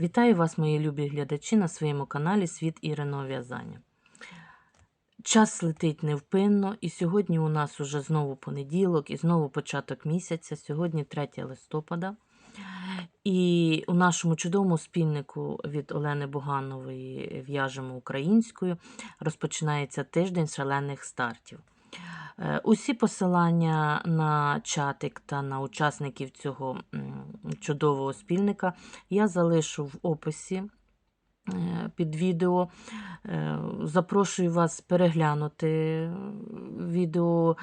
Вітаю вас, мої любі глядачі, на своєму каналі Світ Іриного В'язання. Час летить невпинно, і сьогодні у нас уже знову понеділок і знову початок місяця, сьогодні 3 листопада. І у нашому чудовому спільнику від Олени Буганової в'яжемо українською розпочинається тиждень шалених стартів. Е, Усі посилання на чатик та на учасників цього чудового спільника я залишу в описі е, під відео. Е, Запрошую вас переглянути відео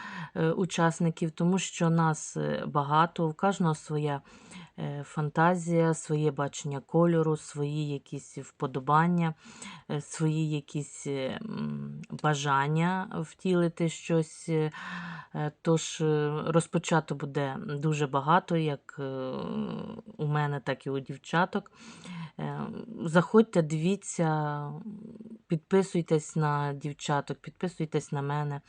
учасників, тому що нас багато, у кожного своя фантазія, своє бачення кольору, свої якісь вподобання, е, свої якісь е, бажання втілити щось. е, е, Тож е, розпочато буде дуже багато, як е, у мене, так і у дівчаток. Е, Заходьте, дивіться, підписуйтесь на дівчаток, підписуйтесь на мене.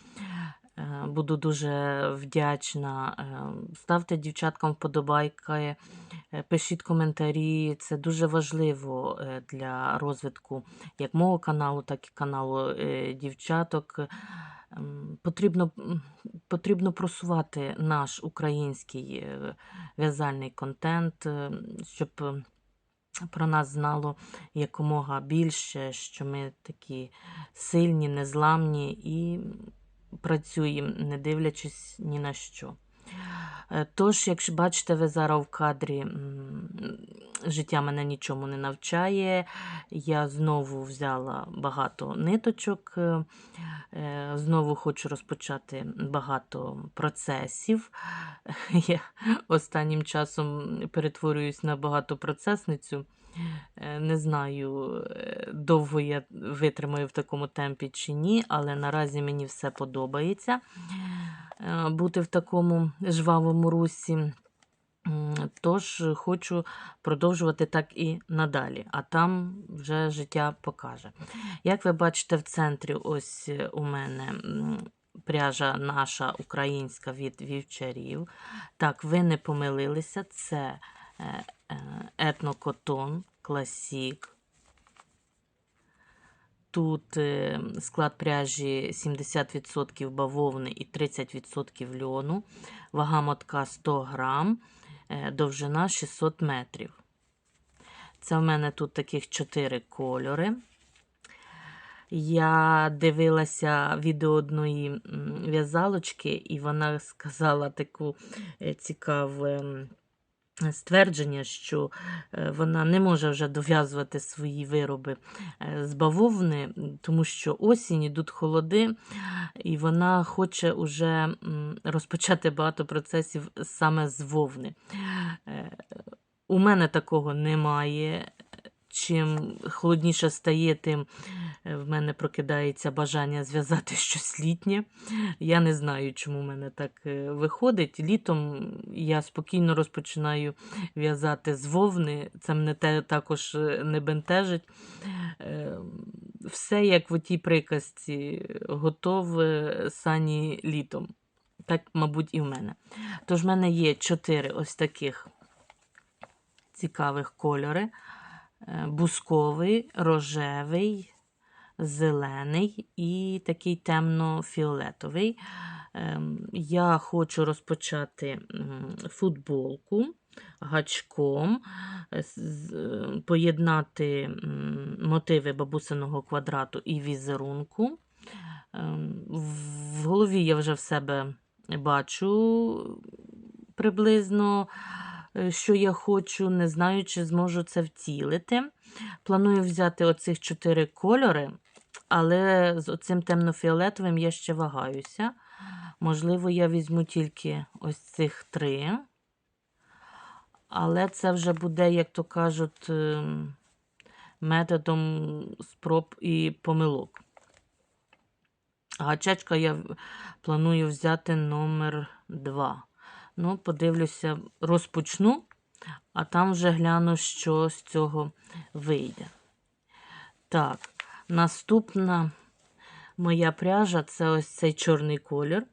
Е, Буду дуже вдячна. Е, Ставте дівчаткам вподобайки, е, пишіть коментарі. Це дуже важливо для розвитку як мого каналу, так і каналу дівчаток. Ем, Потрібно, потрібно просувати наш український в'язальний контент, щоб про нас знало якомога більше, що ми такі сильні, незламні і працюємо, не дивлячись ні на що. Е, Тож, якщо бачите, ви зараз в кадрі, життя мене нічому не навчає. Я знову взяла багато ниточок, е, е, знову хочу розпочати багато процесів. Я останнім часом перетворююсь на багатопроцесницю. Е, Не знаю, е, довго я витримаю в такому темпі чи ні, але наразі мені все подобається е, бути в такому жвавому русі. Тож хочу продовжувати так і надалі, а там вже життя покаже. Як ви бачите, в центрі ось у мене пряжа наша українська від вівчарів. Так, ви не помилилися, це етнокотон класік. Тут е, склад пряжі 70% бавовни і 30% льону, вага мотка 100 грам, е, довжина 600 метрів. Це в мене тут таких 4 кольори. Я дивилася відео одної в'язалочки, і вона сказала таку е, цікаве м, ствердження, що е, вона не може вже дов'язувати свої вироби е, з бавовни, тому що осінь, ідуть холоди, і вона хоче вже розпочати багато процесів саме з вовни. Е, У мене такого немає. Чим холодніше стає, тим е, в мене прокидається бажання зв'язати щось літнє. Я не знаю, чому в мене так е, виходить. Літом я спокійно розпочинаю в'язати з вовни. Це мене те також е, не бентежить. Все як в тій приказці, готове сані літом. Так, мабуть, і в мене. Тож в мене є чотири ось таких цікавих кольори. Е, Бусковий, рожевий, зелений і такий темно-фіолетовий. Ем, Я хочу розпочати футболку гачком, е, поєднати мотиви бабусиного квадрату і візерунку. Ем, В голові я вже в себе бачу приблизно, що я хочу, не знаю, чи зможу це втілити. Планую взяти оцих чотири кольори, але з оцим темнофіолетовим я ще вагаюся. Можливо, я візьму тільки ось цих три. Але це вже буде, як то кажуть, ем, методом спроб і помилок. Гачечка я планую взяти номер 2. Ну, подивлюся, розпочну, а там вже гляну, що з цього вийде. Так, наступна моя пряжа це ось цей чорний колір.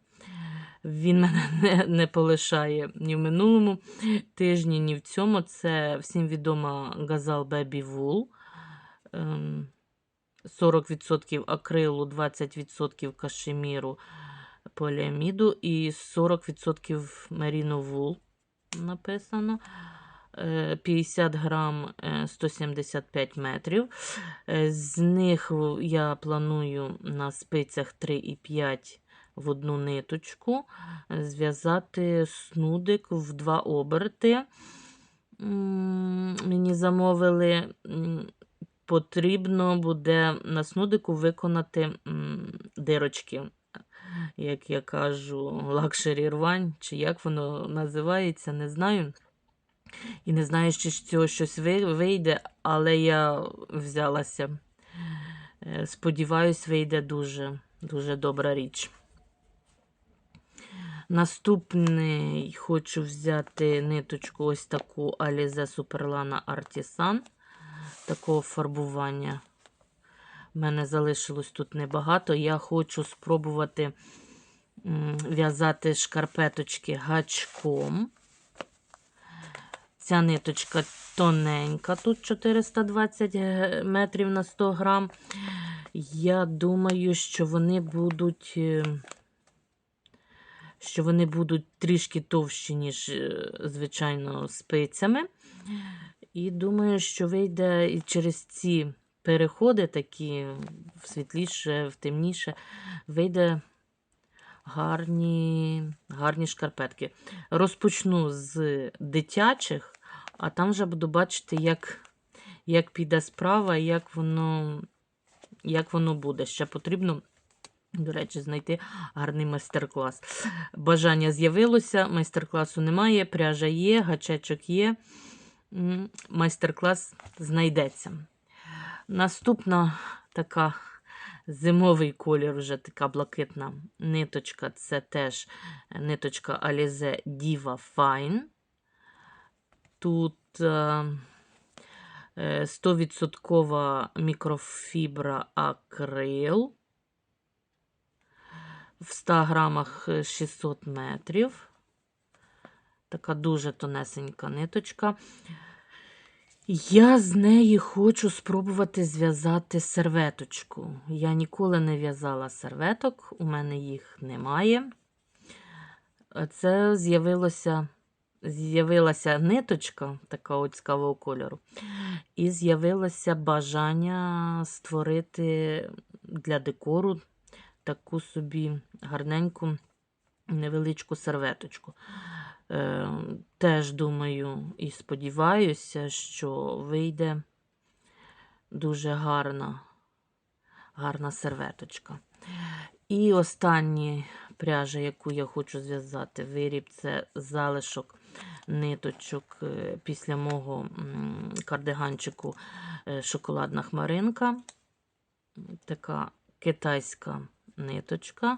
Він мене не, не полишає ні в минулому тижні, ні в цьому. Це всім відома Газал Baby Wool. Ем, 40% акрилу, 20% кашеміру поліаміду і 40% меріно вул написано. Е, 50 грам е, 175 метрів. Е, З них я планую на спицях 3,5 в одну ниточку е, зв'язати снудик в два оберти. Мені замовили, потрібно буде на снудику виконати дирочки, як я кажу, лакшері рвань, чи як воно називається, не знаю. І не знаю, чи з цього щось вийде, але я взялася. Е, Сподіваюсь, вийде дуже, дуже добра річ. Наступний хочу взяти ниточку ось таку Alize Superlana Artisan такого фарбування. В мене залишилось тут небагато. Я хочу спробувати в'язати шкарпеточки гачком. Ця ниточка тоненька, тут 420 метрів на 100 грам. Я думаю, що вони будуть. е, Що вони будуть трішки товщі, ніж, е, звичайно, спицями. І думаю, що вийде і через ці переходи, такі в світліше, в темніше, вийде гарні, гарні шкарпетки. Розпочну з дитячих, а там вже буду бачити, як, як піде справа, як воно, як воно буде. Ще потрібно. До речі, знайти гарний майстер-клас. Бажання з'явилося, майстер-класу немає, пряжа є, гачечок є. Майстер-клас знайдеться. Наступна така зимовий колір, вже така блакитна ниточка. Це теж ниточка Alize Diva Fine. Тут е, е, 100% мікрофібра акрил. В 100 грамах е, 600 метрів. Така дуже тонесенька ниточка. Я з неї хочу спробувати зв'язати серветочку. Я ніколи не в'язала серветок, у мене їх немає. Це з'явилося, з'явилася ниточка, така цікавого кольору, і з'явилося бажання створити для декору таку собі гарненьку невеличку серветочку. Е, теж думаю і сподіваюся, що вийде дуже гарна, гарна серветочка. І остання пряжа, яку я хочу зв'язати, виріб це залишок ниточок е, після мого кардиганчику е, шоколадна хмаринка. Така китайська ниточка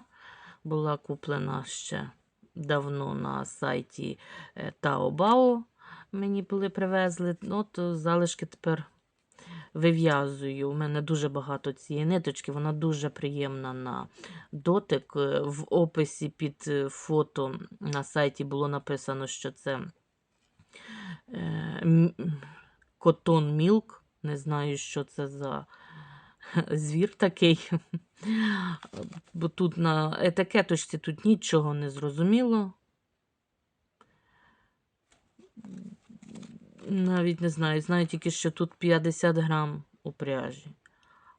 була куплена ще давно на сайті е, Taobao. Мені були привезли. Ну, то залишки тепер вив'язую. У мене дуже багато цієї ниточки, вона дуже приємна на дотик. Е, В описі під е, фото на сайті було написано, що це е, м- Cotton Milk. Не знаю, що це за звір такий. Бо тут на етикеточці тут нічого не зрозуміло. Навіть не знаю. Знаю тільки, що тут 50 грам у пряжі.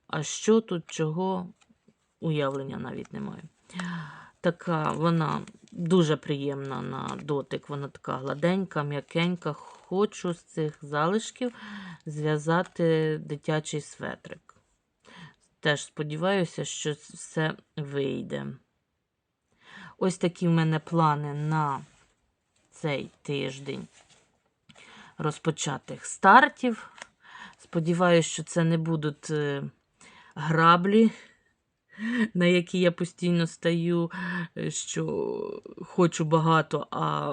А що тут, чого, уявлення навіть немає. Така вона дуже приємна на дотик. Вона така гладенька, м'якенька. Хочу з цих залишків зв'язати дитячий светрик. Теж сподіваюся, що все вийде. Ось такі в мене плани на цей тиждень розпочатих стартів. Сподіваюся, що це не будуть е, граблі, на які я постійно стаю, е, що хочу багато, а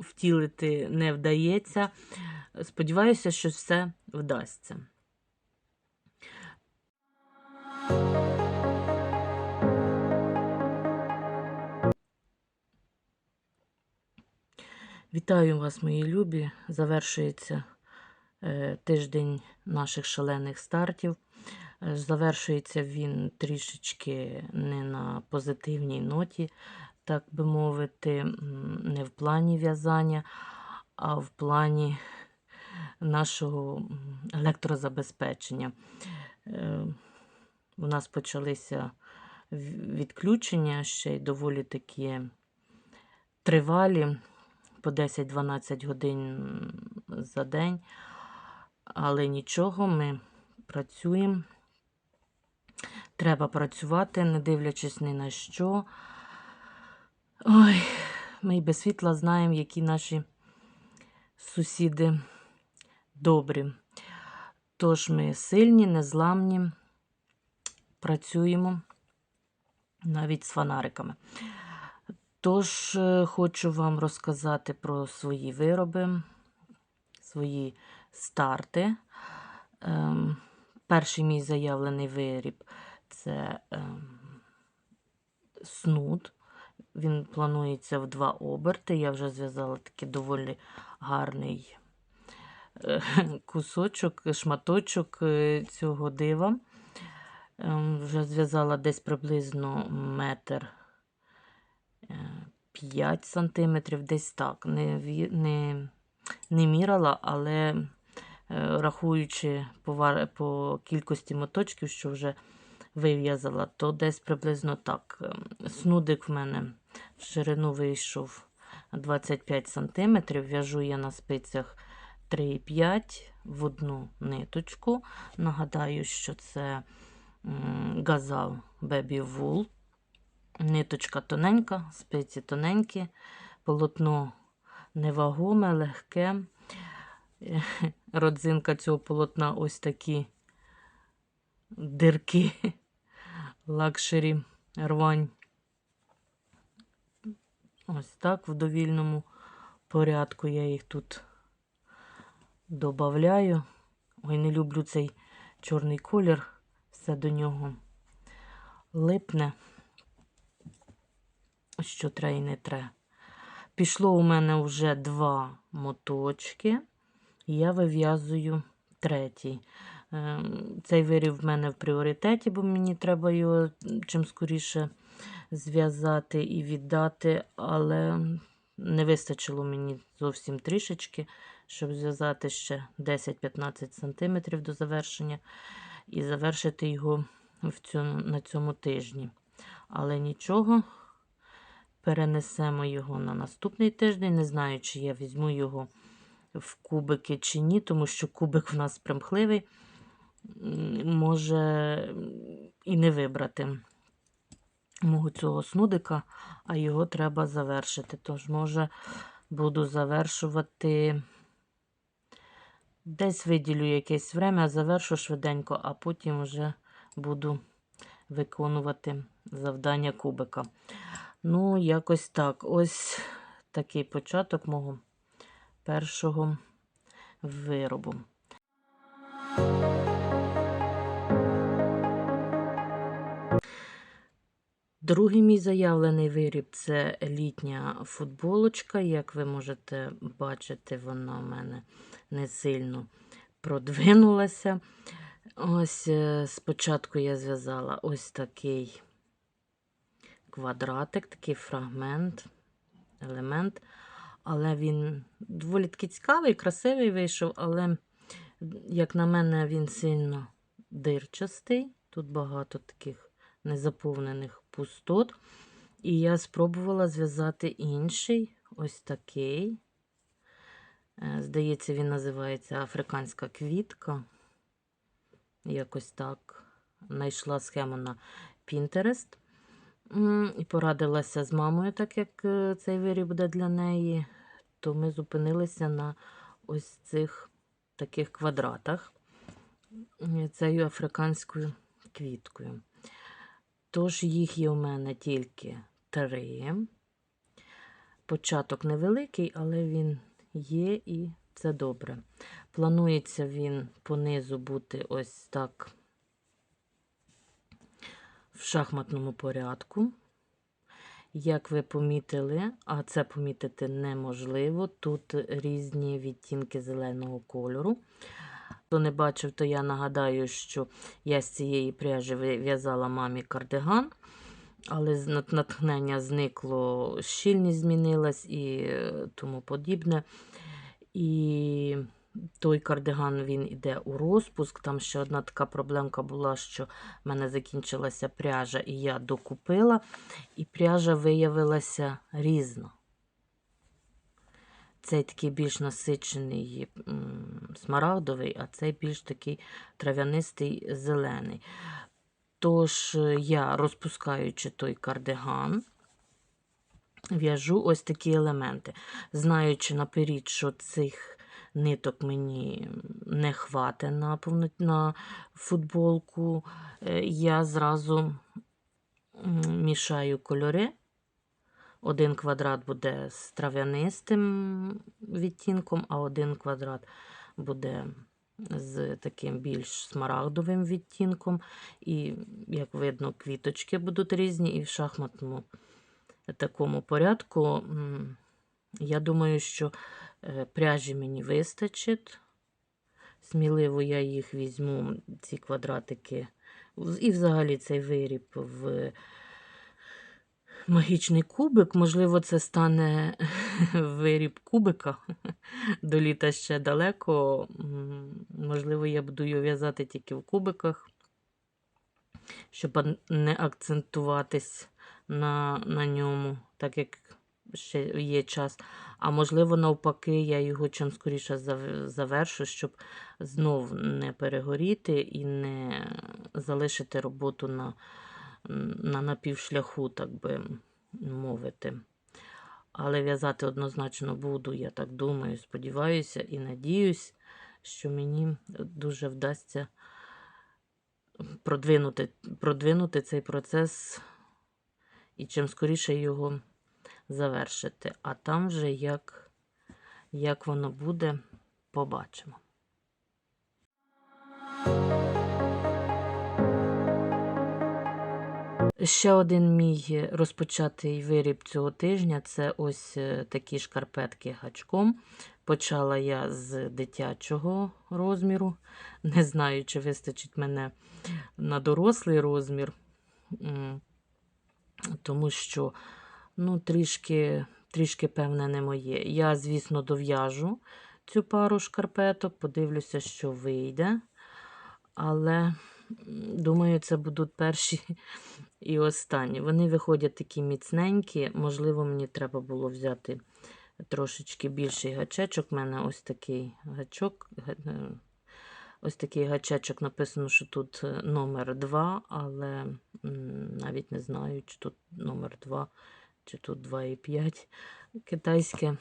втілити не вдається. Сподіваюся, що все вдасться. Вітаю вас, мої любі. Завершується е, тиждень наших шалених стартів. Е, Завершується він трішечки не на позитивній ноті, так би мовити, не в плані в'язання, а в плані нашого електрозабезпечення. Е, У нас почалися відключення ще й доволі такі тривалі по 10-12 годин за день. Але нічого, ми працюємо. Треба працювати, не дивлячись ні на що. Ой, ми й без світла знаємо, які наші сусіди добрі. Тож ми сильні, незламні, працюємо навіть з фонариками. Тож е, хочу вам розказати про свої вироби, свої старти. Ем, перший мій заявлений виріб це ем, снуд. Він планується в два оберти. Я вже зв'язала такий доволі гарний е, кусочок, шматочок е, цього дива. Ем, Вже зв'язала десь приблизно метр 5 сантиметрів, десь так. Не, не, не мірала, але е, рахуючи по, по кількості моточків, що вже вив'язала, то десь приблизно так. Ем, Снудик в мене в ширину вийшов 25 сантиметрів. В'яжу я на спицях 3,5 в одну ниточку. Нагадаю, що це газал Baby Wool. Ниточка тоненька, спиці тоненькі, полотно невагоме, легке. Родзинка цього полотна ось такі дирки, лакшері рвань. Ось так в довільному порядку я їх тут додаю. Ой, не люблю цей чорний колір, все до нього липне що тре і не тре. Пішло у мене вже два моточки, і я вив'язую третій. Ем, Цей виріб в мене в пріоритеті, бо мені треба його чим скоріше зв'язати і віддати, але не вистачило мені зовсім трішечки, щоб зв'язати ще 10-15 см до завершення і завершити його в цьому, на цьому тижні. Але нічого, перенесемо його на наступний тиждень. Не знаю, чи я візьму його в кубики чи ні, тому що кубик в нас примхливий. Може і не вибрати мого цього снудика, а його треба завершити. Тож, може, буду завершувати. Десь виділю якесь время, завершу швиденько, а потім вже буду виконувати завдання кубика. Ну, якось так. Ось такий початок мого першого виробу. Другий мій заявлений виріб це літня футболочка. Як ви можете бачити, вона в мене не сильно продвинулася. Ось е, спочатку я зв'язала ось такий квадратик, такий фрагмент, елемент. Але він доволі таки цікавий, красивий вийшов, але, як на мене, він сильно дирчастий. Тут багато таких незаповнених пустот. І я спробувала зв'язати інший, ось такий. Е, Здається, він називається Африканська квітка. Якось так. Знайшла схему на Pinterest. І порадилася з мамою, так як е, цей виріб буде для неї, то ми зупинилися на ось цих таких квадратах е, цією африканською квіткою. Тож їх є у мене тільки три. Початок невеликий, але він є і це добре. Планується він понизу бути ось так в шахматному порядку. Як ви помітили, а це помітити неможливо, тут різні відтінки зеленого кольору. Хто не бачив, то я нагадаю, що я з цієї пряжі в'язала мамі кардиган, але натхнення зникло, щільність змінилась і е, тому подібне. І той кардиган він іде у розпуск. Там ще одна така проблемка була, що в мене закінчилася пряжа, і я докупила, і пряжа виявилася різна. Цей такий більш насичений смарагдовий, а цей більш такий трав'янистий зелений. Тож е, я, розпускаючи той кардиган, в'яжу ось такі елементи. Знаючи наперед, що цих ниток мені не хватить на, на футболку, е, я зразу мішаю кольори. Один квадрат буде з трав'янистим відтінком, а один квадрат буде з таким більш смарагдовим відтінком. І, як видно, квіточки будуть різні, і в шахматному такому порядку. Я думаю, що е, пряжі мені вистачить. Сміливо я їх візьму, ці квадратики, і взагалі цей виріб в магічний кубик. Можливо, це стане виріб кубика. До літа ще далеко. Можливо, я буду його в'язати тільки в кубиках, щоб не акцентуватись на, на ньому, так як ще є час. А можливо, навпаки, я його чим скоріше завершу, щоб знов не перегоріти і не залишити роботу на, на напівшляху, так би мовити. Але в'язати однозначно буду, я так думаю, сподіваюся і надіюсь, що мені дуже вдасться продвинути, продвинути цей процес і чим скоріше його завершити. А там вже як, як воно буде, побачимо. Ще один мій розпочатий виріб цього тижня це ось е, такі шкарпетки гачком. Почала я з дитячого розміру. Не знаю, чи вистачить мене на дорослий розмір, тому що ну, трішки, трішки певне не моє. Я, звісно, дов'яжу цю пару шкарпеток, подивлюся, що вийде. Але думаю, це будуть перші і останні. Вони виходять такі міцненькі. Можливо, мені треба було взяти трошечки більший гачечок. У мене ось такий гачок. е, Ось такий гачечок написано, що тут е, номер 2, але навіть не знаю, чи тут номер 2, чи тут 2,5. Китайське,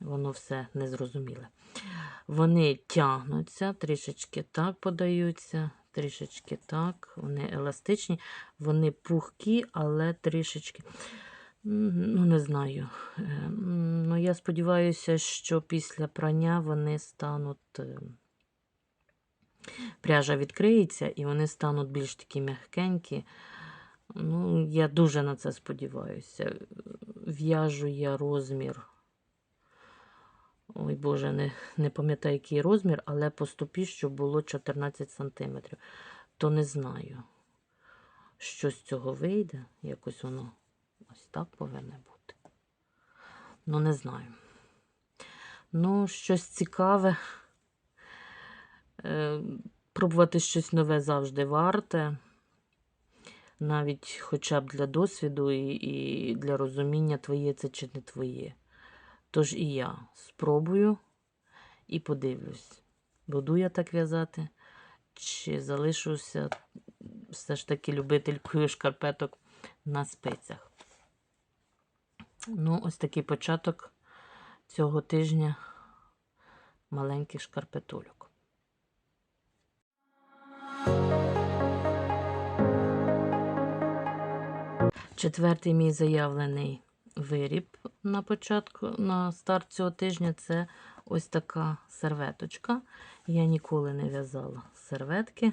воно все незрозуміле. Вони тягнуться, трішечки так подаються, трішечки так. Вони еластичні, вони пухкі, але трішечки. Ну, не знаю. Е, Ну, я сподіваюся, що після прання вони стануть. е, Пряжа відкриється і вони стануть більш такі м'якенькі. Ну, я дуже на це сподіваюся. В'яжу я розмір. Ой Боже, не, не пам'ятаю, який розмір, але по стопі, щоб було 14 см. То не знаю, що з цього вийде. Якось воно ось так повинне бути. Ну, не знаю. Ну, щось цікаве. Е, Пробувати щось нове завжди варте. Навіть хоча б для досвіду і, і для розуміння, твоє це чи не твоє. Тож і я спробую і подивлюсь, буду я так в'язати, чи залишуся все ж таки любителькою шкарпеток на спицях. Ну, ось такий початок цього тижня маленьких шкарпетульок. Четвертий мій заявлений виріб на початку, на старт цього тижня це ось така серветочка. Я ніколи не в'язала серветки.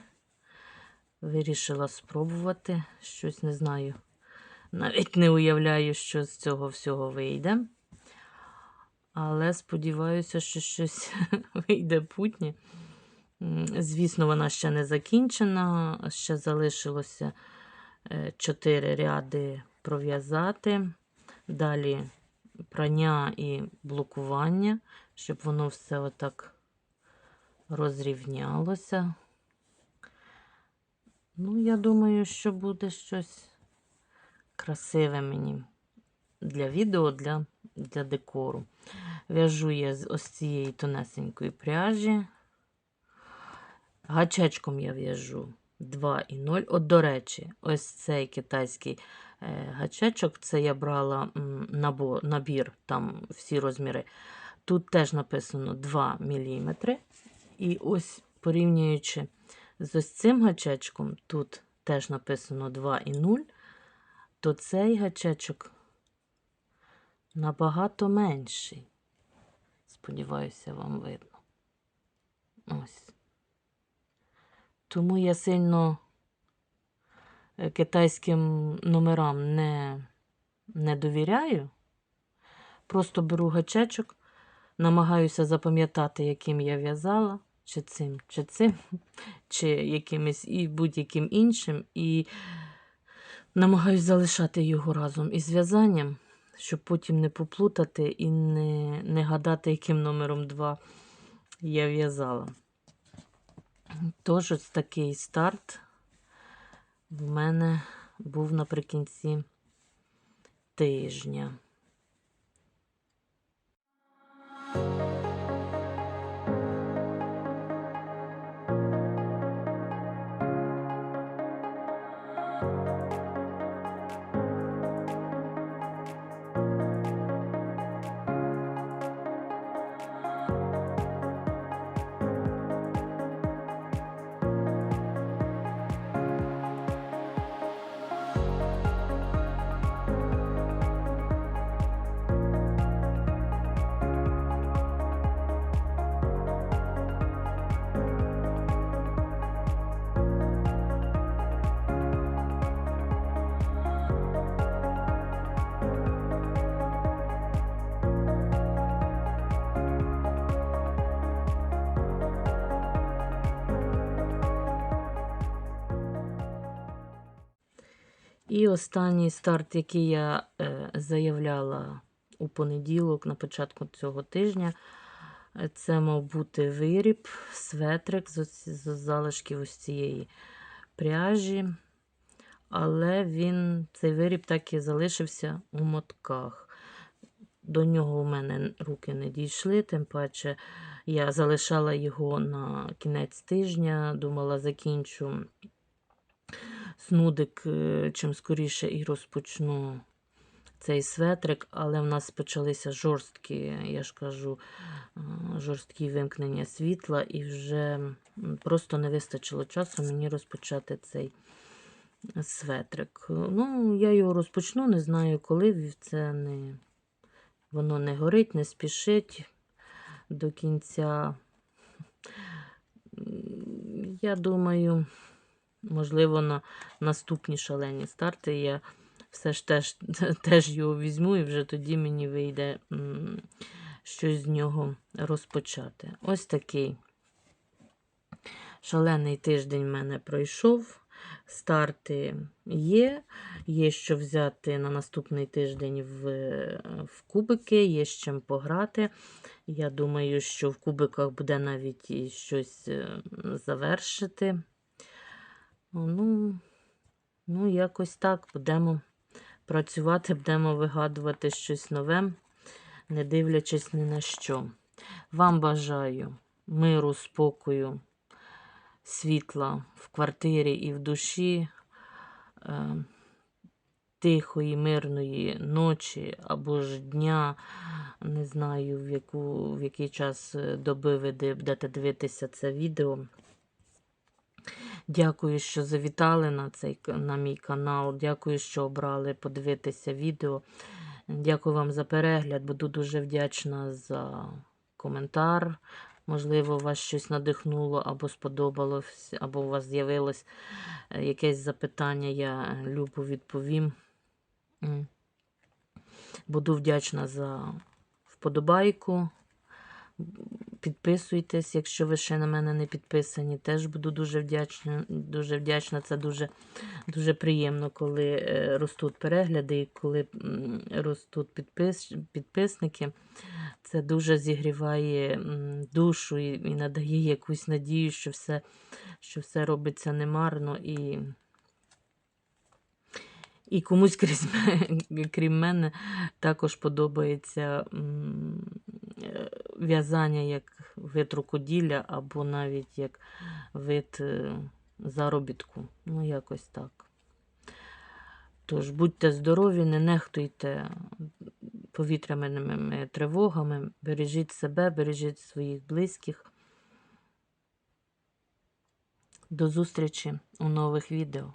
Вирішила спробувати щось, не знаю. Навіть не уявляю, що з цього всього вийде. Але сподіваюся, що щось вийде путнє. Звісно, вона ще не закінчена, ще залишилося 4 ряди пров'язати. Далі прання і блокування, щоб воно все отак розрівнялося. Ну, я думаю, що буде щось красиве мені для відео, для, для декору. В'яжу я з ось цієї тонесенької пряжі. Гачечком я в'яжу 2,0. От, до речі, ось цей китайський гачечок, це я брала набір, там всі розміри. Тут теж написано 2 мм. І ось порівнюючи з ось цим гачечком, тут теж написано 2,0, то цей гачечок набагато менший. Сподіваюся, вам видно. Ось. Тому я сильно е, китайським номерам не, не довіряю. Просто беру гачечок, намагаюся запам'ятати, яким я в'язала, чи цим, чи цим, чи якимось і будь-яким іншим, і намагаюся залишати його разом із в'язанням, щоб потім не поплутати і не, не гадати, яким номером 2 я в'язала. Тож ось такий старт в мене був наприкінці тижня. І останній старт, який я е, заявляла у понеділок на початку цього тижня, е, це мав бути виріб, светрик з, з залишків ось цієї пряжі. Але він, цей виріб так і залишився у мотках. До нього у мене руки не дійшли, тим паче я залишала його на кінець тижня, думала, закінчу снудик е, чим скоріше і розпочну цей светрик, але в нас почалися жорсткі, я ж кажу, е, жорсткі вимкнення світла, і вже просто не вистачило часу мені розпочати цей светрик. Ну, я його розпочну, не знаю коли. Це не, воно не горить, не спішить до кінця. Я думаю, можливо, на наступні шалені старти я все ж теж, теж його візьму, і вже тоді мені вийде щось з нього розпочати. Ось такий шалений тиждень в мене пройшов. Старти є, є що взяти на наступний тиждень в, в кубики, є з чим пограти. Я думаю, що в кубиках буде навіть і щось е, завершити. Ну, ну, якось так будемо працювати, будемо вигадувати щось нове, не дивлячись ні на що. Вам бажаю миру, спокою, світла в квартирі і в душі, е, тихої, мирної ночі або ж дня. Не знаю, в, яку, в який час е, доби ви будете дивитися це відео. Дякую, що завітали на, цей, на мій канал. Дякую, що обрали подивитися відео. Дякую вам за перегляд. Буду дуже вдячна за коментар. Можливо, вас щось надихнуло або сподобалось, або у вас з'явилось е, якесь запитання, я любо відповім. Буду вдячна за вподобайку. Підписуйтесь, якщо ви ще на мене не підписані. Теж буду дуже вдячна. Дуже вдячна. Це дуже, дуже приємно, коли е, ростуть перегляди і коли ростуть підпис, підписники. Це дуже зігріває душу і, і надає якусь надію, що все, що все робиться немарно і. І комусь крізь крім мене також подобається в'язання як вид рукоділля або навіть як вид е, заробітку. Ну, якось так. Тож будьте здорові, не нехтуйте повітряними тривогами, бережіть себе, бережіть своїх близьких. До зустрічі у нових відео.